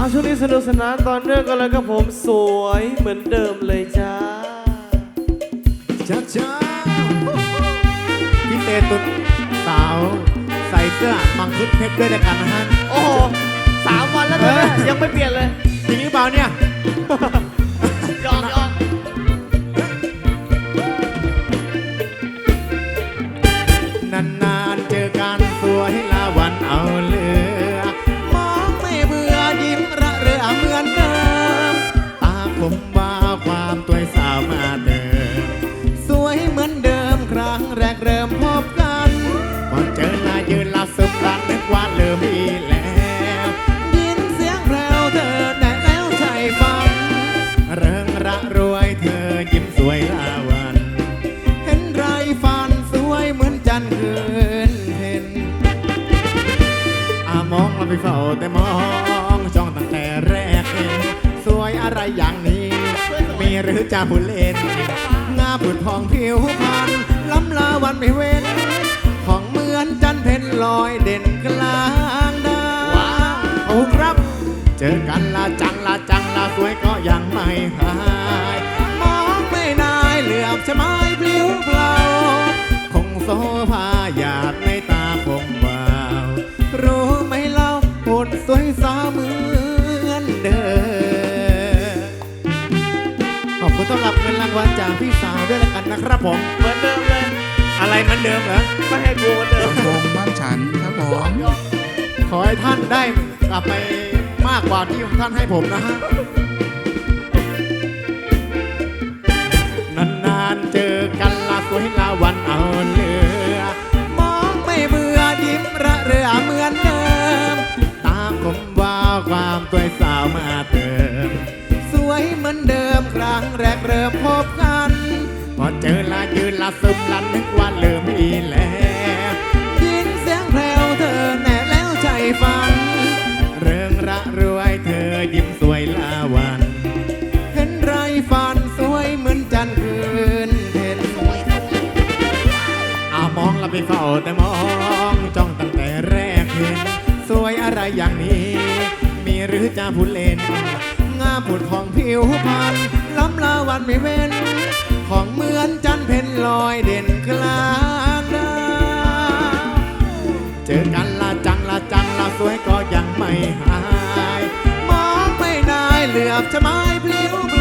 เอาช่วงนี้สนุกสนานตอนเนื่องกันเลยครับผมสวยเหมือนเดิมเลยจ้าจ้าจ้าพี่เตตุนสาว ใส่เสื้อมังคุดเพชรด้วยนะกันนะฮะโอ้โหสามวันแล้วนะยังไม่เปลี่ยนเลยจริงหรือเปล่าเนี่ยย วามตัวสาวมาเดิมสวยเหมือนเดิมครั้งแรกเริ่มพบกันพอเจอหน้ายืนลับสุดรันนึกว่าเริ่มมีแล้วยินเสียงแพรวเธอแน่แล้วใจฟังเริงระรวยเธอยิ้มสวยลาวัน เห็นไรฟันสวยเหมือนจันทร์คืนเห็นอามองแล้วไปเฝ้าแต่มองจ้องตั้งแต่แรก สวยอะไรอย่างนี้ มีหรือจะผู้เล่นงาผุดพองผิวพรรณล้ำลาวันไม่เว้น ของเหมือนจันทร์เพ็ญลอยเด่นกลางดาวโอ้ครับ เจอกันละจังละจังละสวยก็ยังไม่หาย ขอบคุณต้อนรับเงินรางวัลจากพี่สาวด้วยละกันนะครับผม เหมือนเดิมเลย อะไรเหมือนเดิมเหรอไม่ให้กูเหมือนเดิมลำวงบ้านฉันครับผมขอให้ท่านได้กลับไปมากกว่าที่ท่านให้ผมนะฮะ นานๆเจอกันละสวยละวันเอาเหลือ มองไม่เบื่อยิ้มระเรือเหมือนเดิม ตาคมว่าความตัวสาวมาเติ เจอละยืนละซึมละนึกว่าเริ่มอีแล้วยินเสียงแพรวเธอแน่แล้วใจฟันเริงระรวยเธอยิ้มสวยลาวัน เห็นไรฟันสวยเหมือนจันทร์คืนเห็นอามองละไปเฝ้าแต่มองจ้องตั้งแต่แรกเห็นสวยอะไรอย่างนี้ มีหรือจะพูดเล่นงามผุดของผิวพรรณล้ำลาวันไม่เว้น มือนจันทร์เพ็ญลอยเด่นกลางดาเจอกันละจังละจังละสวยก็ยังไม่หาย มองไม่นายเหลือบจะไม้พลิ้ว